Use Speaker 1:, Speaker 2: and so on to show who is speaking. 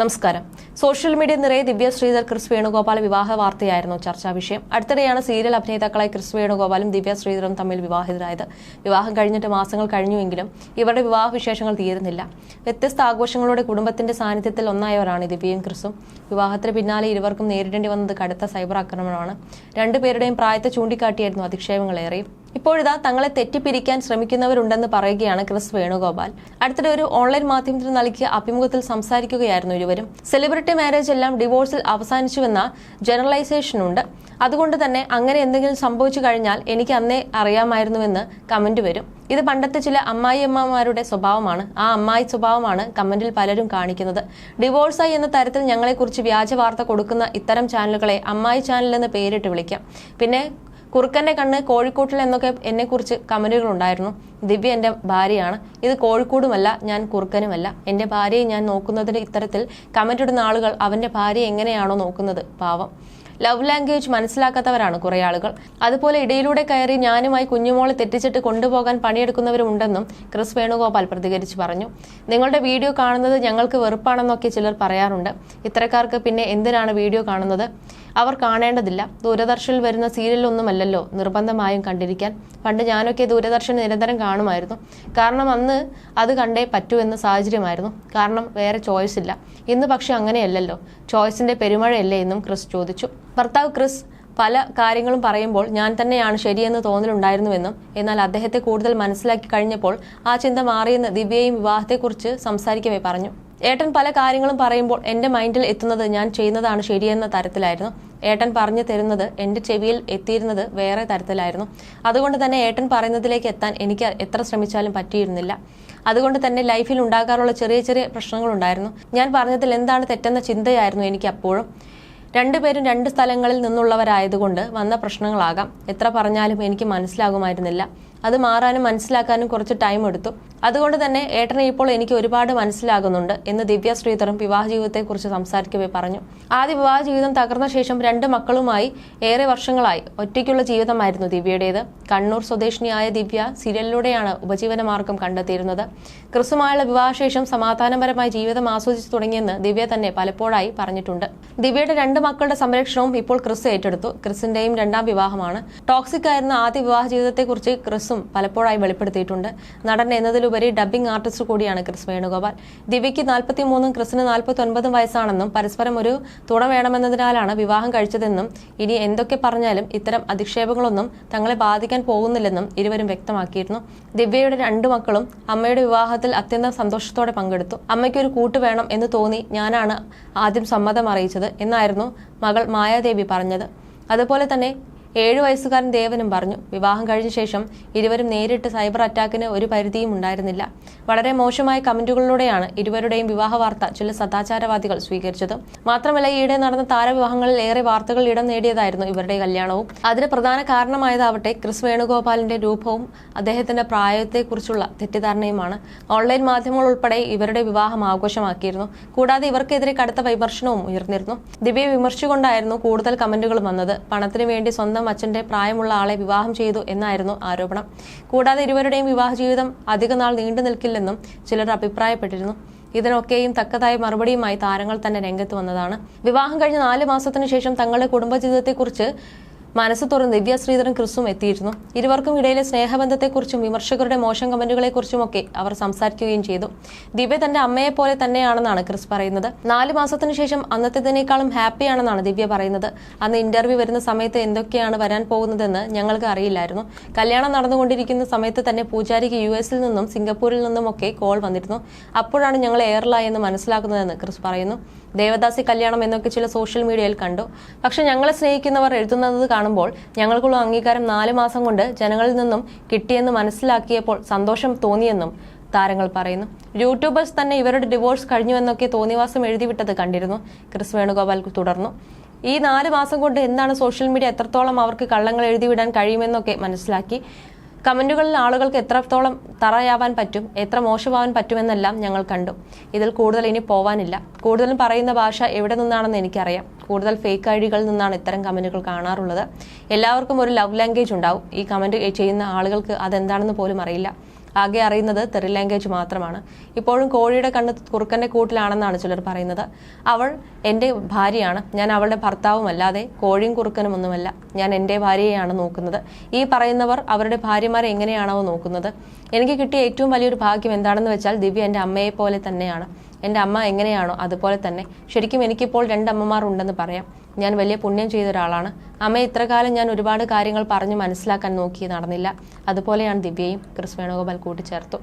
Speaker 1: നമസ്കാരം. Social media നിറയെ ദിവ്യ Sridhar Chris Venugopal വിവാഹ വാർത്തയായിരുന്നു ചർച്ചാ വിഷയം. അടുത്തിടെയാണ് സീരിയൽ അഭിനേതാക്കളായി ക്രിസ് വേണുഗോപാലും ദിവ്യ ശ്രീധറും തമ്മിൽ വിവാഹിതരായത്. വിവാഹം കഴിഞ്ഞിട്ട് മാസങ്ങൾ കഴിഞ്ഞുവെങ്കിലും ഇവരുടെ വിവാഹ വിശേഷങ്ങൾ തീരുന്നില്ല. വ്യത്യസ്ത ആഘോഷങ്ങളുടെ കുടുംബത്തിന്റെ സാന്നിധ്യത്തിൽ ഒന്നായവരാണ് ദിവ്യയും ക്രിസും. വിവാഹത്തിന് പിന്നാലെ ഇരുവർക്കും നേരിടേണ്ടി വന്നത് കടുത്ത സൈബർ ആക്രമണമാണ്. രണ്ടുപേരുടെയും പ്രായത്തെ ചൂണ്ടിക്കാട്ടിയായിരുന്നു അധിക്ഷേപങ്ങളേറെയും. ഇപ്പോഴിതാ തങ്ങളെ തെറ്റിപ്പിരിക്കാൻ ശ്രമിക്കുന്നവരുണ്ടെന്ന് പറയുകയാണ് ക്രിസ് വേണുഗോപാൽ. അടുത്തിടെ ഒരു ഓൺലൈൻ മാധ്യമത്തിന് നൽകിയ അഭിമുഖത്തിൽ സംസാരിക്കുകയായിരുന്നു ഇരുവരും. സെലിബ്രിറ്റി മാരേജ് എല്ലാം ഡിവോഴ്സിൽ അവസാനിച്ചുവെന്ന ജനറലൈസേഷൻ ഉണ്ട് അതുകൊണ്ട് തന്നെ അങ്ങനെ എന്തെങ്കിലും സംഭവിച്ചു കഴിഞ്ഞാൽ എനിക്ക് അന്നേ അറിയാമായിരുന്നുവെന്ന് കമന്റ് വരും. ഇത് പണ്ടത്തെ ചില അമ്മായിയമ്മമാരുടെ സ്വഭാവമാണ്. ആ അമ്മായി സ്വഭാവമാണ് കമന്റിൽ പലരും കാണിക്കുന്നത്. ഡിവോഴ്സായി എന്ന തരത്തിൽ ഞങ്ങളെക്കുറിച്ച് വ്യാജ വാർത്ത കൊടുക്കുന്ന ഇത്തരം ചാനലുകളെ അമ്മായി ചാനൽ എന്ന് പേരിട്ട് വിളിക്കാം. പിന്നെ കുറുക്കന്റെ കണ്ണ് കോഴിക്കോട്ടിൽ എന്നൊക്കെ എന്നെക്കുറിച്ച് കമന്റുകൾ ഉണ്ടായിരുന്നു ദിവ്യ എന്റെ ഭാര്യയാണ്. ഇത് കോഴിക്കോടുമല്ല ഞാൻ കുറുക്കനുമല്ല. എന്റെ ഭാര്യയെ ഞാൻ നോക്കുന്നതിന് ഇത്തരത്തിൽ കമന്റ് ഇടുന്ന ആളുകൾ അവന്റെ ഭാര്യ എങ്ങനെയാണോ നോക്കുന്നത്? പാവം. ലവ് ലാംഗ്വേജ് മനസ്സിലാക്കാത്തവരാണ് കുറേ ആളുകൾ. അതുപോലെ ഇടയിലൂടെ കയറി ഞാനുമായി കുഞ്ഞുമോളെ തെറ്റിച്ചിട്ട് കൊണ്ടുപോകാൻ പണിയെടുക്കുന്നവരുമുണ്ടെന്നും ക്രിസ് വേണുഗോപാൽ പ്രതികരിച്ച് പറഞ്ഞു. നിങ്ങളുടെ വീഡിയോ കാണുന്നത് ഞങ്ങൾക്ക് വെറുപ്പാണെന്നൊക്കെ ചിലർ പറയാറുണ്ട്. ഇത്തരക്കാർക്ക് പിന്നെ എന്തിനാണ് വീഡിയോ കാണുന്നത്? അവർ കാണേണ്ടതില്ല. ദൂരദർശനിൽ വരുന്ന സീരിയലൊന്നുമല്ലല്ലോ നിർബന്ധമായും കണ്ടിരിക്കാൻ. പണ്ട് ഞാനൊക്കെ ദൂരദർശൻ നിരന്തരം കാണുമായിരുന്നു. കാരണം അന്ന് അത് കണ്ടേ പറ്റൂ എന്ന സാഹചര്യമായിരുന്നു. കാരണം വേറെ ചോയ്സ് ഇല്ല. ഇന്ന് പക്ഷെ അങ്ങനെയല്ലല്ലോ. ചോയ്സിന്റെ പെരുമഴയല്ലേ എന്നും ക്രിസ് ചോദിച്ചു. ഭർത്താവ് ക്രിസ് പല കാര്യങ്ങളും പറയുമ്പോൾ ഞാൻ തന്നെയാണ് ശരിയെന്ന് തോന്നലുണ്ടായിരുന്നുവെന്നും എന്നാൽ അദ്ദേഹത്തെ കൂടുതൽ മനസ്സിലാക്കി കഴിഞ്ഞപ്പോൾ ആ ചിന്ത മാറിയെന്ന് ദിവ്യയും വിവാഹത്തെക്കുറിച്ച് സംസാരിക്കവേ പറഞ്ഞു. ഏട്ടൻ പല കാര്യങ്ങളും പറയുമ്പോൾ എന്റെ മൈൻഡിൽ എത്തുന്നത് ഞാൻ ചെയ്യുന്നതാണ് ശരിയെന്ന തരത്തിലായിരുന്നു. ഏട്ടൻ പറഞ്ഞു തരുന്നത് എന്റെ ചെവിയിൽ എത്തിയിരുന്നത് വേറെ തരത്തിലായിരുന്നു. അതുകൊണ്ട് തന്നെ ഏട്ടൻ പറയുന്നതിലേക്ക് എത്താൻ എനിക്ക് എത്ര ശ്രമിച്ചാലും പറ്റിയിരുന്നില്ല. അതുകൊണ്ട് തന്നെ ലൈഫിൽ ഉണ്ടാകാറുള്ള ചെറിയ ചെറിയ പ്രശ്നങ്ങളുണ്ടായിരുന്നു. ഞാൻ പറഞ്ഞതിൽ എന്താണ് തെറ്റെന്ന ചിന്തയായിരുന്നു എനിക്ക് അപ്പോഴും രണ്ടുപേരും രണ്ട് സ്ഥലങ്ങളിൽ നിന്നുള്ളവരായതുകൊണ്ട് വന്ന പ്രശ്നങ്ങളാകാം. എത്ര പറഞ്ഞാലും എനിക്ക് മനസ്സിലാകുമായിരുന്നില്ല. അത് മാറാനും മനസ്സിലാക്കാനും കുറച്ച് ടൈം എടുത്തു. അതുകൊണ്ട് തന്നെ ഏട്ടനെ ഇപ്പോൾ എനിക്ക് ഒരുപാട് മനസ്സിലാകുന്നുണ്ട് എന്ന് ദിവ്യ ശ്രീധറും വിവാഹ ജീവിതത്തെക്കുറിച്ച് സംസാരിക്കവേ പറഞ്ഞു. ആദ്യ വിവാഹ ജീവിതം തകർന്ന ശേഷം രണ്ട് മക്കളുമായി ഏറെ വർഷങ്ങളായി ഒറ്റയ്ക്കുള്ള ജീവിതമായിരുന്നു ദിവ്യയുടേത്. കണ്ണൂർ സ്വദേശിനിയായ ദിവ്യ സീരിയലിലൂടെയാണ് ഉപജീവന മാർഗം കണ്ടെത്തിയിരുന്നത്. ക്രിസുമായുള്ള വിവാഹശേഷം സമാധാനപരമായി ജീവിതം ആസ്വദിച്ചു തുടങ്ങിയെന്ന് ദിവ്യ തന്നെ പലപ്പോഴായി പറഞ്ഞിട്ടുണ്ട്. ദിവ്യയുടെ രണ്ട് മക്കളുടെ സംരക്ഷണവും ഇപ്പോൾ ക്രിസ് ഏറ്റെടുത്തു. ക്രിസിന്റെയും രണ്ടാം വിവാഹമാണ്. ടോക്സിക് ആയിരുന്ന ആദ്യ വിവാഹ ജീവിതത്തെക്കുറിച്ച് ക്രിസും പലപ്പോഴായി വെളിപ്പെടുത്തിയിട്ടുണ്ട്. നടൻ എന്നതിലുപരി ഡബ്ബിംഗ് ആർട്ടിസ്റ്റ് കൂടിയാണ് ക്രിസ് വേണുഗോപാൽ. ദിവ്യയ്ക്ക് നാൽപ്പത്തി മൂന്നും ക്രിസിന് നാൽപ്പത്തി ഒൻപതും വയസ്സാണെന്നും പരസ്പരം ഒരു തുണ വേണമെന്നതിനാലാണ് വിവാഹം കഴിച്ചതെന്നും ഇനി എന്തൊക്കെ പറഞ്ഞാലും ഇത്തരം അധിക്ഷേപങ്ങളൊന്നും തങ്ങളെ ബാധിക്കാൻ പോകുന്നില്ലെന്നും ഇരുവരും വ്യക്തമാക്കിയിരുന്നു. ദിവ്യയുടെ രണ്ടു മക്കളും അമ്മയുടെ വിവാഹത്തിൽ അത്യന്തം സന്തോഷത്തോടെ പങ്കെടുത്തു. അമ്മയ്ക്ക് ഒരു കൂട്ട് വേണം എന്ന് തോന്നി ഞാനാണ് ആദ്യം സമ്മതം അറിയിച്ചത് എന്നായിരുന്നു മകൾ മായാദേവി പറഞ്ഞത്. അതുപോലെ തന്നെ ഏഴു വയസ്സുകാരൻ ദേവനും പറഞ്ഞു വിവാഹം കഴിഞ്ഞ ശേഷം ഇരുവരും നേരിട്ട് സൈബർ അറ്റാക്കിന് ഒരു പരിധിയും ഉണ്ടായിരുന്നില്ല. വളരെ മോശമായ കമന്റുകളിലൂടെയാണ് ഇരുവരുടെയും വിവാഹ വാർത്ത ചില സദാചാരവാദികൾ സ്വീകരിച്ചത്. മാത്രമല്ല ഈയിടെ നടന്ന താരവിവാഹങ്ങളിൽ ഏറെ വാർത്തകൾ ഇടം നേടിയതായിരുന്നു ഇവരുടെ കല്യാണവും. അതിന് പ്രധാന കാരണമായതാവട്ടെ ക്രിസ് വേണുഗോപാലിന്റെ രൂപവും അദ്ദേഹത്തിന്റെ പ്രായത്തെക്കുറിച്ചുള്ള തെറ്റിദ്ധാരണയുമാണ്. ഓൺലൈൻ മാധ്യമങ്ങൾ ഉൾപ്പെടെ ഇവരുടെ വിവാഹം ആഘോഷമാക്കിയിരുന്നു. കൂടാതെ ഇവർക്കെതിരെ കടുത്ത വിമർശനവും ഉയർന്നിരുന്നു. ദിവ്യയെ വിമർശിച്ചുകൊണ്ടായിരുന്നു കൂടുതൽ കമന്റുകളും വന്നത്. പണത്തിനു വേണ്ടി സ്വന്തം അച്ഛന്റെ പ്രായമുള്ള ആളെ വിവാഹം ചെയ്തു എന്നായിരുന്നു ആരോപണം. കൂടാതെ ഇരുവരുടെയും വിവാഹ ജീവിതം അധികനാൾ നീണ്ടു നിൽക്കില്ലെന്നും ചിലർ അഭിപ്രായപ്പെട്ടിരുന്നു. ഇതിനൊക്കെയും തക്കതായ മറുപടിയുമായി താരങ്ങൾ തന്നെ രംഗത്ത് വന്നതാണ്. വിവാഹം കഴിഞ്ഞ നാല് മാസത്തിനു ശേഷം തങ്ങളുടെ കുടുംബജീവിതത്തെക്കുറിച്ച് മനസ്സ് തുറന്ന് ദിവ്യ ശ്രീധരൻ ക്രിസും എത്തിയിരുന്നു. ഇരുവർക്കും ഇടയിലെ സ്നേഹബന്ധത്തെക്കുറിച്ചും വിമർശകരുടെ മോശം കമന്റുകളെക്കുറിച്ചുമൊക്കെ അവർ സംസാരിക്കുകയും ചെയ്തു. ദിവ്യ തന്റെ അമ്മയെ പോലെ തന്നെയാണെന്നാണ് ക്രിസ് പറയുന്നത്. നാല് മാസത്തിനു ശേഷം അന്നത്തേതിനേക്കാളും ഹാപ്പിയാണെന്നാണ് ദിവ്യ പറയുന്നത്. അന്ന് ഇന്റർവ്യൂ വരുന്ന സമയത്ത് എന്തൊക്കെയാണ് വരാൻ പോകുന്നതെന്ന് ഞങ്ങൾക്ക് അറിയില്ലായിരുന്നു. കല്യാണം നടന്നുകൊണ്ടിരിക്കുന്ന സമയത്ത് തന്നെ പൂജാരിക്ക് യു എസിൽ നിന്നും സിംഗപ്പൂരിൽ നിന്നുമൊക്കെ കോൾ വന്നിരുന്നു. അപ്പോഴാണ് ഞങ്ങൾ എയർലായെന്ന് മനസ്സിലാക്കുന്നതെന്ന് ക്രിസ് പറയുന്നു. ദേവദാസി കല്യാണം എന്നൊക്കെ ചില സോഷ്യൽ മീഡിയയിൽ കണ്ടു. പക്ഷെ ഞങ്ങളെ സ്നേഹിക്കുന്നവർ എഴുതുന്നത് കാണുമ്പോൾ ഞങ്ങൾക്കുള്ള അംഗീകാരം നാല് മാസം കൊണ്ട് ജനങ്ങളിൽ നിന്നും കിട്ടിയെന്ന് മനസ്സിലാക്കിയപ്പോൾ സന്തോഷം തോന്നിയെന്നും താരങ്ങൾ പറയുന്നു. യൂട്യൂബേഴ്സ് തന്നെ ഇവരുടെ ഡിവോഴ്സ് കഴിഞ്ഞുവെന്നൊക്കെ തോന്നിവാസം എഴുതിവിട്ടത് കണ്ടിരുന്നു. ക്രിസ് വേണുഗോപാൽ തുടർന്നു. ഈ നാല് മാസം കൊണ്ട് എന്താണ് സോഷ്യൽ മീഡിയ എത്രത്തോളം അവർക്ക് കള്ളങ്ങൾ എഴുതിവിടാൻ കഴിയുമെന്നൊക്കെ മനസ്സിലാക്കി. കമന്റുകളിൽ ആളുകൾക്ക് എത്രത്തോളം തറയാവാൻ പറ്റും എത്ര മോശമാവാൻ പറ്റുമെന്നെല്ലാം ഞങ്ങൾ കണ്ടു. ഇതിൽ കൂടുതൽ ഇനി പോവാനില്ല. കൂടുതലും പറയുന്ന ഭാഷ എവിടെ നിന്നാണെന്ന് എനിക്കറിയാം. കൂടുതൽ ഫേക്ക് ഐഡികളിൽ നിന്നാണ് ഇത്തരം കമന്റുകൾ കാണാറുള്ളത്. എല്ലാവർക്കും ഒരു ലവ് ലാംഗ്വേജ് ഉണ്ടാവും. ഈ കമന്റ് ചെയ്യുന്ന ആളുകൾക്ക് അതെന്താണെന്ന് പോലും അറിയില്ല. ആകെ അറിയുന്നത് തെറി ലാംഗ്വേജ് മാത്രമാണ്. ഇപ്പോഴും കോഴിയുടെ കണ്ണ് കുറുക്കന്റെ കൂട്ടിലാണെന്നാണ് ചിലർ പറയുന്നത്. അവൾ എന്റെ ഭാര്യയാണ്. ഞാൻ അവളുടെ ഭർത്താവുമല്ലാതെ കോഴിയും കുറുക്കനും ഒന്നുമല്ല. ഞാൻ എന്റെ ഭാര്യയെയാണ് നോക്കുന്നത്. ഈ പറയുന്നവർ അവരുടെ ഭാര്യമാരെ എങ്ങനെയാണോ നോക്കുന്നത്? എനിക്ക് കിട്ടിയ ഏറ്റവും വലിയൊരു ഭാഗ്യം എന്താണെന്ന് വെച്ചാൽ ദിവ്യ എന്റെ അമ്മയെ പോലെ തന്നെയാണ്. എന്റെ അമ്മ എങ്ങനെയാണോ അതുപോലെ തന്നെ. ശരിക്കും എനിക്കിപ്പോൾ രണ്ടമ്മമാർ ഉണ്ടെന്ന് പറയാം. ഞാൻ വലിയ പുണ്യം ചെയ്ത ഒരാളാണ്. അമ്മ ഇത്രകാലം ഞാൻ ഒരുപാട് കാര്യങ്ങൾ പറഞ്ഞു മനസ്സിലാക്കാൻ നോക്കി നടന്നില്ല. അതുപോലെയാണ് ദിവ്യയും. ക്രിസ് വേണുഗോപാൽ കൂട്ടിച്ചേർത്തു.